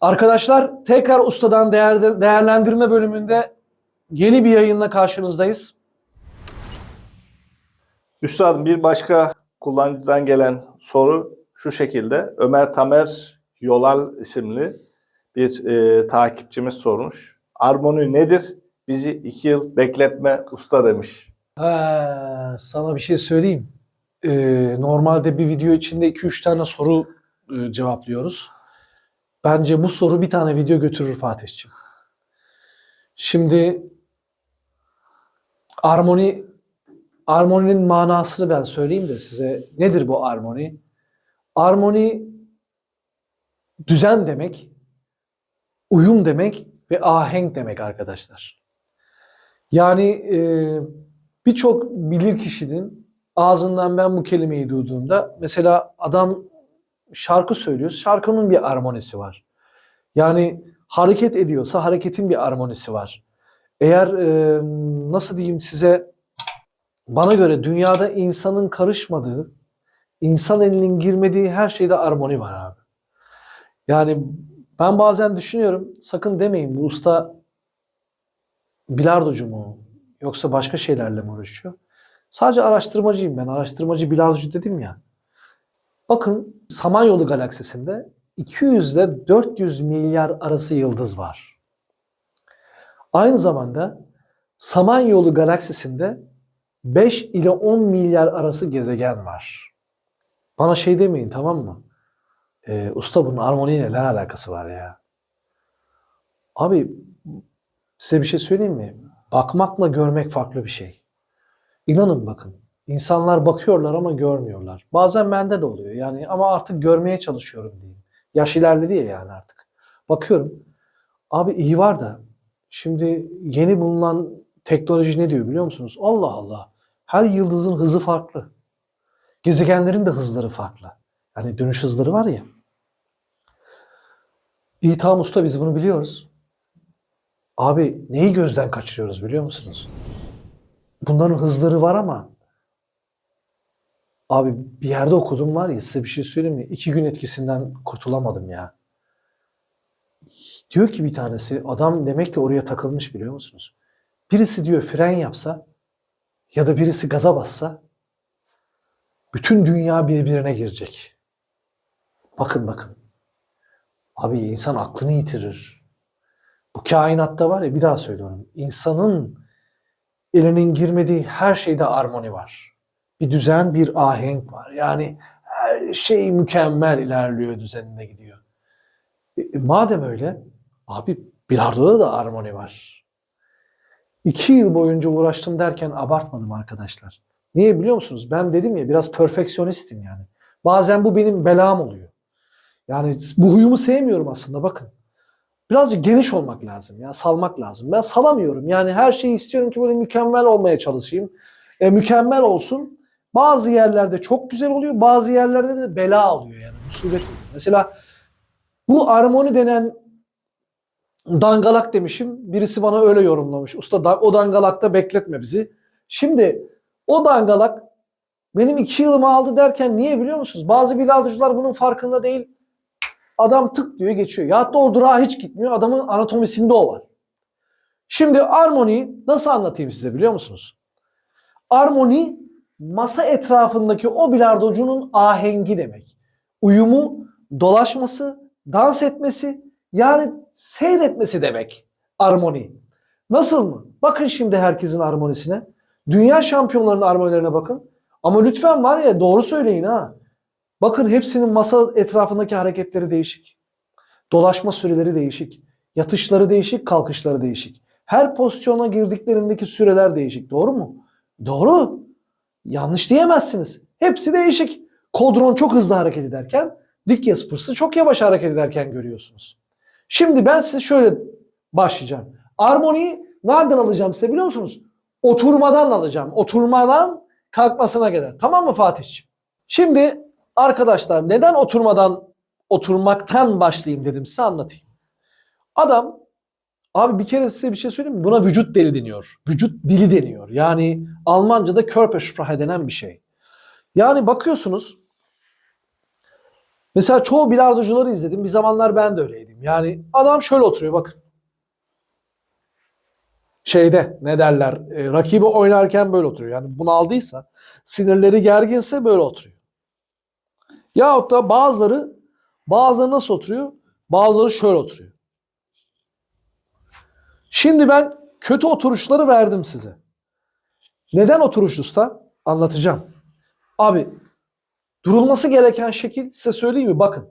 Arkadaşlar tekrar ustadan değer, değerlendirme bölümünde yeni bir yayınla karşınızdayız. Üstadım bir başka kullanıcıdan gelen soru şu şekilde. Ömer Tamer Yolal isimli bir e, takipçimiz sormuş. Armoni nedir? Bizi iki yıl bekletme usta demiş. Ha, sana bir şey söyleyeyim. Ee, normalde bir video içinde 2-3 tane soru e, cevaplıyoruz. Bence bu soru bir tane video götürür Fatih'ciğim. Şimdi armoni armoninin manasını ben söyleyeyim de size. Nedir bu armoni? Armoni düzen demek, uyum demek ve ahenk demek arkadaşlar. Yani e, birçok bilir kişinin ağzından ben bu kelimeyi duyduğumda mesela adam şarkı söylüyor. Şarkının bir armonisi var. Yani hareket ediyorsa hareketin bir armonisi var. Eğer e, nasıl diyeyim size bana göre dünyada insanın karışmadığı, insan elinin girmediği her şeyde armoni var abi. Yani ben bazen düşünüyorum sakın demeyin bu usta bilardocu mu yoksa başka şeylerle mi uğraşıyor? Sadece araştırmacıyım ben. Araştırmacı bilardocu dedim ya. Bakın Samanyolu galaksisinde 200 ile 400 milyar arası yıldız var. Aynı zamanda Samanyolu galaksisinde 5 ile 10 milyar arası gezegen var. Bana şey demeyin tamam mı? Ee, usta bunun armoniyle ne alakası var ya? Abi size bir şey söyleyeyim mi? Bakmakla görmek farklı bir şey. İnanın bakın. İnsanlar bakıyorlar ama görmüyorlar. Bazen bende de oluyor. Yani ama artık görmeye çalışıyorum diyeyim. Yaş ilerledi ya yani artık. Bakıyorum. Abi iyi var da şimdi yeni bulunan teknoloji ne diyor biliyor musunuz? Allah Allah. Her yıldızın hızı farklı. Gezegenlerin de hızları farklı. Yani dönüş hızları var ya. İyi tamam usta biz bunu biliyoruz. Abi neyi gözden kaçırıyoruz biliyor musunuz? Bunların hızları var ama abi bir yerde okudum var ya size bir şey söyleyeyim mi? İki gün etkisinden kurtulamadım ya. Diyor ki bir tanesi adam demek ki oraya takılmış biliyor musunuz? Birisi diyor fren yapsa ya da birisi gaza bassa bütün dünya birbirine girecek. Bakın bakın. Abi insan aklını yitirir. Bu kainatta var ya bir daha söylüyorum. İnsanın elinin girmediği her şeyde armoni var. Bir düzen, bir ahenk var. Yani her şey mükemmel ilerliyor, düzeninde gidiyor. E, madem öyle, abi bilardoda da armoni var. İki yıl boyunca uğraştım derken abartmadım arkadaşlar. Niye biliyor musunuz? Ben dedim ya biraz perfeksiyonistim yani. Bazen bu benim belam oluyor. Yani bu huyumu sevmiyorum aslında bakın. Birazcık geniş olmak lazım ya salmak lazım. Ben salamıyorum. Yani her şeyi istiyorum ki böyle mükemmel olmaya çalışayım. E, mükemmel olsun. Bazı yerlerde çok güzel oluyor. Bazı yerlerde de bela oluyor yani. Musibet oluyor. Mesela bu armoni denen dangalak demişim. Birisi bana öyle yorumlamış. Usta o dangalakta bekletme bizi. Şimdi o dangalak benim iki yılımı aldı derken niye biliyor musunuz? Bazı bilardocular bunun farkında değil. Adam tık diyor geçiyor. Ya da o durağa hiç gitmiyor. Adamın anatomisinde o var. Şimdi armoniyi nasıl anlatayım size biliyor musunuz? Armoni masa etrafındaki o bilardocunun ahengi demek. Uyumu, dolaşması, dans etmesi yani seyretmesi demek armoni. Nasıl mı? Bakın şimdi herkesin armonisine. Dünya şampiyonlarının armonilerine bakın. Ama lütfen var ya doğru söyleyin ha. Bakın hepsinin masa etrafındaki hareketleri değişik. Dolaşma süreleri değişik. Yatışları değişik, kalkışları değişik. Her pozisyona girdiklerindeki süreler değişik. Doğru mu? Doğru. Yanlış diyemezsiniz. Hepsi değişik. Kodron çok hızlı hareket ederken dik yaspırsı çok yavaş hareket ederken görüyorsunuz. Şimdi ben size şöyle başlayacağım. Armoniyi nereden alacağım size biliyor musunuz? Oturmadan alacağım. Oturmadan kalkmasına kadar. Tamam mı Fatih'ciğim? Şimdi arkadaşlar neden oturmadan oturmaktan başlayayım dedim size anlatayım. Adam abi bir kere size bir şey söyleyeyim mi? Buna vücut dili deniyor. Vücut dili deniyor. Yani Almanca'da Körpersprache denen bir şey. Yani bakıyorsunuz Mesela çoğu bilardocuları izledim. Bir zamanlar ben de öyleydim. Yani adam şöyle oturuyor bakın. Şeyde ne derler e, rakibi oynarken böyle oturuyor. Yani bunu aldıysa sinirleri gerginse böyle oturuyor. Yahut da bazıları bazıları nasıl oturuyor? Bazıları şöyle oturuyor. Şimdi ben kötü oturuşları verdim size. Neden oturuş usta? Anlatacağım. Abi durulması gereken şekil size söyleyeyim mi? Bakın.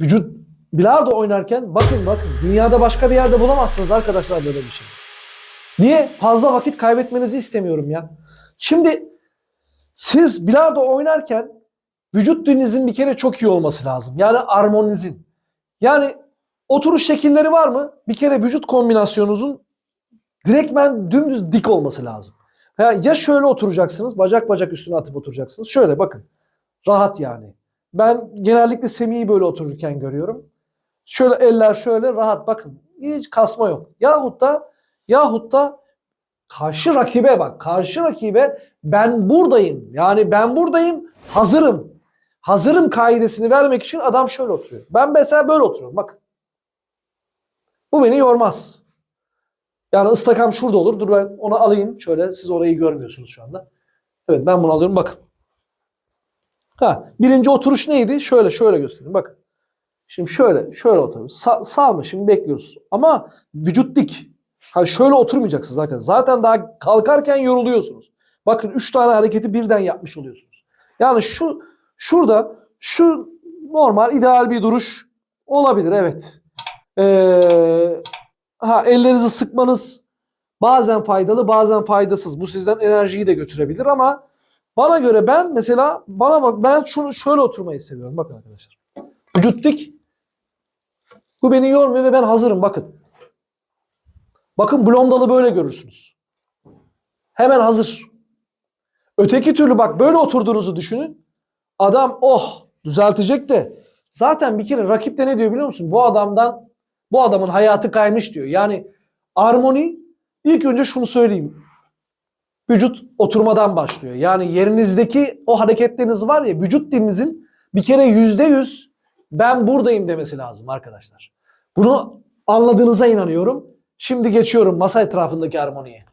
Vücut bilardo oynarken bakın bakın dünyada başka bir yerde bulamazsınız arkadaşlar böyle bir şey. Niye? Fazla vakit kaybetmenizi istemiyorum ya. Şimdi siz bilardo oynarken vücut dilinizin bir kere çok iyi olması lazım. Yani armoninizin. Yani oturuş şekilleri var mı? Bir kere vücut kombinasyonunuzun direktmen dümdüz dik olması lazım. Ya, şöyle oturacaksınız, bacak bacak üstüne atıp oturacaksınız. Şöyle bakın. Rahat yani. Ben genellikle Semih'i böyle otururken görüyorum. Şöyle eller şöyle rahat bakın. Hiç kasma yok. Yahut da yahut da karşı rakibe bak. Karşı rakibe ben buradayım. Yani ben buradayım. Hazırım. Hazırım kaidesini vermek için adam şöyle oturuyor. Ben mesela böyle oturuyorum. Bakın. Bu beni yormaz. Yani ıstakam şurada olur. Dur ben onu alayım. Şöyle siz orayı görmüyorsunuz şu anda. Evet ben bunu alıyorum. Bakın. Ha, birinci oturuş neydi? Şöyle şöyle göstereyim. Bakın. Şimdi şöyle şöyle oturuyoruz. Sa sağ mı? Şimdi bekliyoruz. Ama vücut dik. Ha şöyle oturmayacaksınız arkadaşlar. Zaten daha kalkarken yoruluyorsunuz. Bakın üç tane hareketi birden yapmış oluyorsunuz. Yani şu şurada şu normal ideal bir duruş olabilir evet. Ee, ha ellerinizi sıkmanız bazen faydalı bazen faydasız. Bu sizden enerjiyi de götürebilir ama bana göre ben mesela bana bak ben şunu şöyle oturmayı seviyorum. Bakın arkadaşlar. Vücut dik. Bu beni yormuyor ve ben hazırım bakın. Bakın Blomdal'ı böyle görürsünüz. Hemen hazır. Öteki türlü bak böyle oturduğunuzu düşünün. Adam oh düzeltecek de zaten bir kere rakip de ne diyor biliyor musun? Bu adamdan bu adamın hayatı kaymış diyor. Yani armoni ilk önce şunu söyleyeyim. Vücut oturmadan başlıyor. Yani yerinizdeki o hareketleriniz var ya vücut dilinizin bir kere yüzde yüz ben buradayım demesi lazım arkadaşlar. Bunu anladığınıza inanıyorum. Şimdi geçiyorum masa etrafındaki armoniye.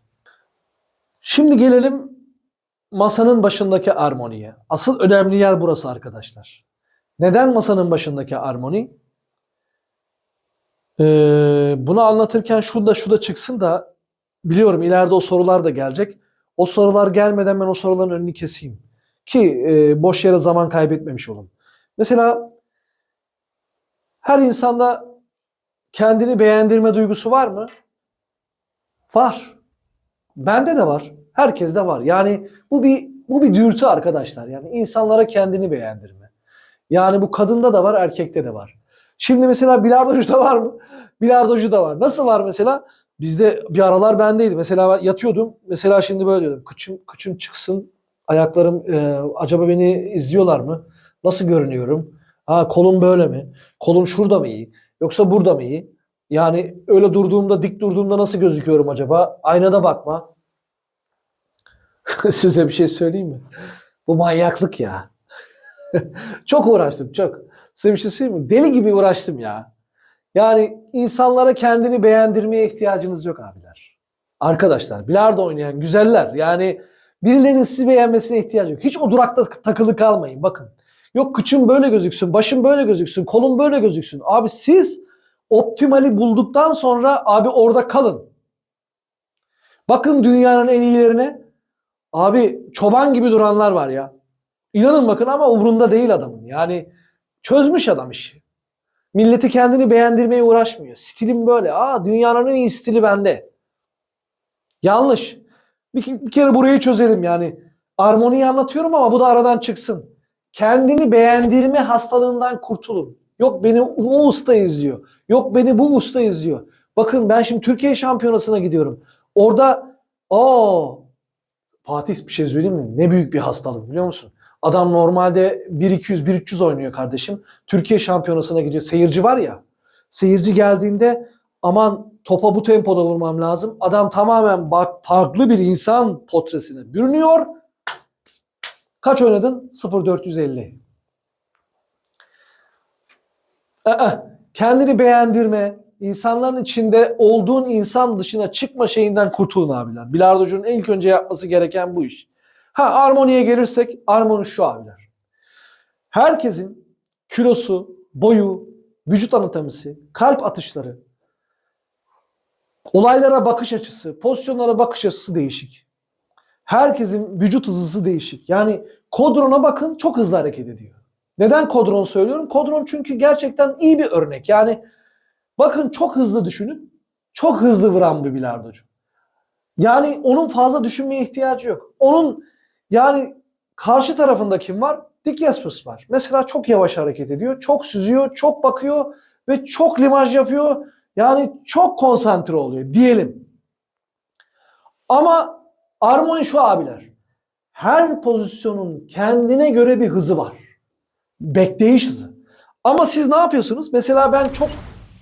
Şimdi gelelim masanın başındaki armoniye. Asıl önemli yer burası arkadaşlar. Neden masanın başındaki armoni? Ee, bunu anlatırken şu da şu da çıksın da biliyorum ileride o sorular da gelecek. O sorular gelmeden ben o soruların önünü keseyim. Ki e, boş yere zaman kaybetmemiş olun. Mesela her insanda kendini beğendirme duygusu var mı? Var. Bende de var. Herkeste var. Yani bu bir bu bir dürtü arkadaşlar. Yani insanlara kendini beğendirme. Yani bu kadında da var, erkekte de var. Şimdi mesela bilardocu da var mı? Bilardocu da var. Nasıl var mesela? Bizde bir aralar bendeydi. Mesela yatıyordum. Mesela şimdi böyle diyordum. Kıçım, kıçım çıksın. Ayaklarım e, acaba beni izliyorlar mı? Nasıl görünüyorum? Ha kolum böyle mi? Kolum şurada mı iyi? Yoksa burada mı iyi? Yani öyle durduğumda, dik durduğumda nasıl gözüküyorum acaba? Aynada bakma. Size bir şey söyleyeyim mi? Bu manyaklık ya. çok uğraştım, çok. Size bir şey söyleyeyim mi? Deli gibi uğraştım ya. Yani insanlara kendini beğendirmeye ihtiyacınız yok abiler. Arkadaşlar, bilardo oynayan güzeller. Yani birilerinin sizi beğenmesine ihtiyacı yok. Hiç o durakta takılı kalmayın. Bakın. Yok kıçım böyle gözüksün, başım böyle gözüksün, kolum böyle gözüksün. Abi siz optimali bulduktan sonra abi orada kalın. Bakın dünyanın en iyilerine. Abi çoban gibi duranlar var ya. İnanın bakın ama umrunda değil adamın. Yani çözmüş adam işi. Milleti kendini beğendirmeye uğraşmıyor. Stilim böyle. Aa dünyanın en iyi stili bende. Yanlış. Bir, bir kere burayı çözelim yani. Armoniyi anlatıyorum ama bu da aradan çıksın. Kendini beğendirme hastalığından kurtulun. Yok beni o usta izliyor. Yok beni bu usta izliyor. Bakın ben şimdi Türkiye şampiyonasına gidiyorum. Orada aa Fatih bir şey söyleyeyim mi? Ne büyük bir hastalık biliyor musun? Adam normalde 1-200, 1-300 oynuyor kardeşim. Türkiye şampiyonasına gidiyor. Seyirci var ya. Seyirci geldiğinde aman topa bu tempoda vurmam lazım. Adam tamamen bak farklı bir insan potresine bürünüyor. Kaç oynadın? 0-450. Aa, kendini beğendirme, insanların içinde olduğun insan dışına çıkma şeyinden kurtulun abiler. Bilardocunun ilk önce yapması gereken bu iş. Ha armoniye gelirsek armoni şu abiler. Herkesin kilosu, boyu, vücut anatomisi, kalp atışları, olaylara bakış açısı, pozisyonlara bakış açısı değişik. Herkesin vücut hızısı değişik. Yani Kodron'a bakın çok hızlı hareket ediyor. Neden Kodron söylüyorum? Kodron çünkü gerçekten iyi bir örnek. Yani bakın çok hızlı düşünün. Çok hızlı vuran bir bilardocu. Yani onun fazla düşünmeye ihtiyacı yok. Onun yani karşı tarafında kim var? Dick Jaspers var. Mesela çok yavaş hareket ediyor. Çok süzüyor, çok bakıyor ve çok limaj yapıyor. Yani çok konsantre oluyor diyelim. Ama armoni şu abiler. Her pozisyonun kendine göre bir hızı var. Bekleyiş hızı. Ama siz ne yapıyorsunuz? Mesela ben çok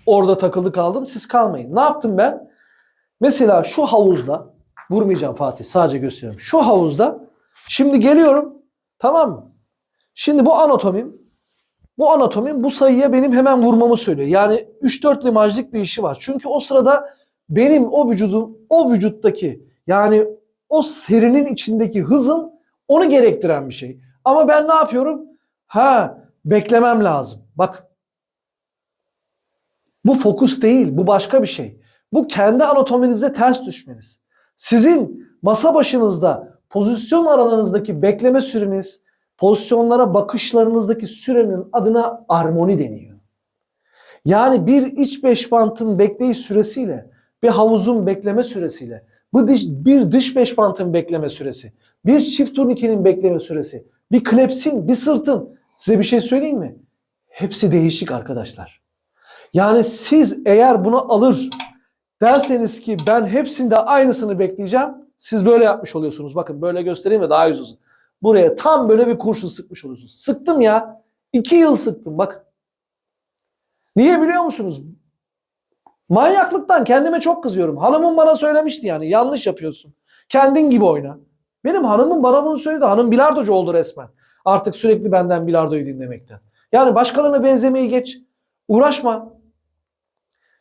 orada takılı kaldım. Siz kalmayın. Ne yaptım ben? Mesela şu havuzda vurmayacağım Fatih sadece gösteriyorum. Şu havuzda şimdi geliyorum tamam mı? Şimdi bu anatomim bu anatomim bu sayıya benim hemen vurmamı söylüyor. Yani 3-4 limajlık bir işi var. Çünkü o sırada benim o vücudum o vücuttaki yani o serinin içindeki hızım onu gerektiren bir şey. Ama ben ne yapıyorum? Ha beklemem lazım. Bak bu fokus değil, bu başka bir şey. Bu kendi anatominize ters düşmeniz. Sizin masa başınızda pozisyon aralarınızdaki bekleme süreniz, pozisyonlara bakışlarınızdaki sürenin adına armoni deniyor. Yani bir iç beş bantın bekleyiş süresiyle bir havuzun bekleme süresiyle bu bir dış beş bantın bekleme süresi, bir çift turnikenin bekleme süresi, bir klepsin, bir sırtın size bir şey söyleyeyim mi? Hepsi değişik arkadaşlar. Yani siz eğer bunu alır derseniz ki ben hepsinde aynısını bekleyeceğim. Siz böyle yapmış oluyorsunuz. Bakın böyle göstereyim de daha uzun. Buraya tam böyle bir kurşun sıkmış oluyorsunuz. Sıktım ya. iki yıl sıktım bakın. Niye biliyor musunuz? Manyaklıktan kendime çok kızıyorum. Hanımım bana söylemişti yani yanlış yapıyorsun. Kendin gibi oyna. Benim hanımım bana bunu söyledi. Hanım bilardocu oldu resmen. Artık sürekli benden bilardoyu dinlemekten. Yani başkalarına benzemeyi geç. Uğraşma.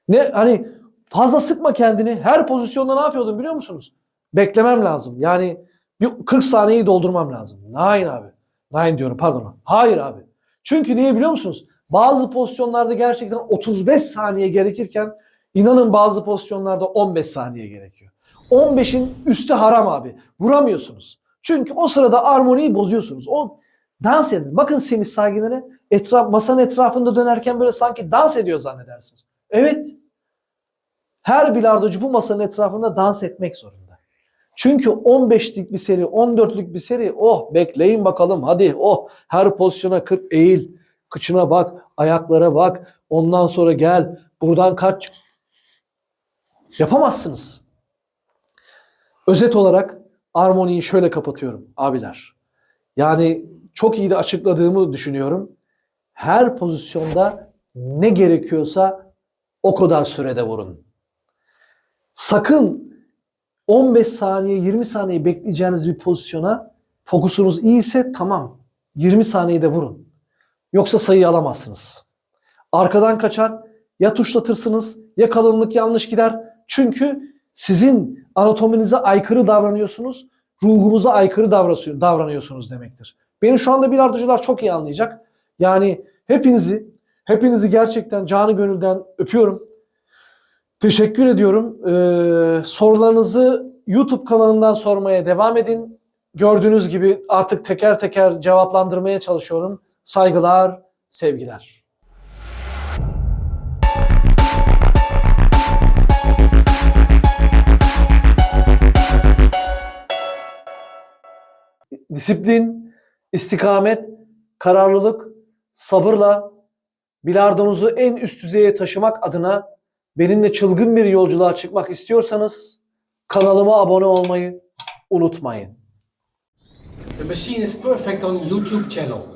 Ne hani fazla sıkma kendini. Her pozisyonda ne yapıyordum biliyor musunuz? Beklemem lazım. Yani bir 40 saniyeyi doldurmam lazım. Nine abi. Nine diyorum pardon. Hayır abi. Çünkü niye biliyor musunuz? Bazı pozisyonlarda gerçekten 35 saniye gerekirken inanın bazı pozisyonlarda 15 saniye gerekiyor. 15'in üstü haram abi. Vuramıyorsunuz. Çünkü o sırada armoniyi bozuyorsunuz. O dans edin. Bakın Semih Saygıner'e etraf, masanın etrafında dönerken böyle sanki dans ediyor zannedersiniz. Evet. Her bilardocu bu masanın etrafında dans etmek zorunda. Çünkü 15'lik bir seri, 14'lük bir seri oh bekleyin bakalım hadi oh her pozisyona 40 eğil. Kıçına bak, ayaklara bak. Ondan sonra gel. Buradan kaç. Yapamazsınız. Özet olarak armoniyi şöyle kapatıyorum abiler. Yani çok iyi de açıkladığımı düşünüyorum. Her pozisyonda ne gerekiyorsa o kadar sürede vurun. Sakın 15 saniye 20 saniye bekleyeceğiniz bir pozisyona fokusunuz iyiyse tamam 20 saniyede vurun. Yoksa sayı alamazsınız. Arkadan kaçar ya tuşlatırsınız ya kalınlık yanlış gider. Çünkü sizin anatominize aykırı davranıyorsunuz, ruhunuza aykırı davranıyorsunuz demektir. Beni şu anda bilardocular çok iyi anlayacak. Yani hepinizi, hepinizi gerçekten canı gönülden öpüyorum. Teşekkür ediyorum. Ee, sorularınızı YouTube kanalından sormaya devam edin. Gördüğünüz gibi artık teker teker cevaplandırmaya çalışıyorum. Saygılar, sevgiler. Disiplin, istikamet, kararlılık, sabırla bilardonuzu en üst düzeye taşımak adına benimle çılgın bir yolculuğa çıkmak istiyorsanız kanalıma abone olmayı unutmayın. The machine is perfect on YouTube channel.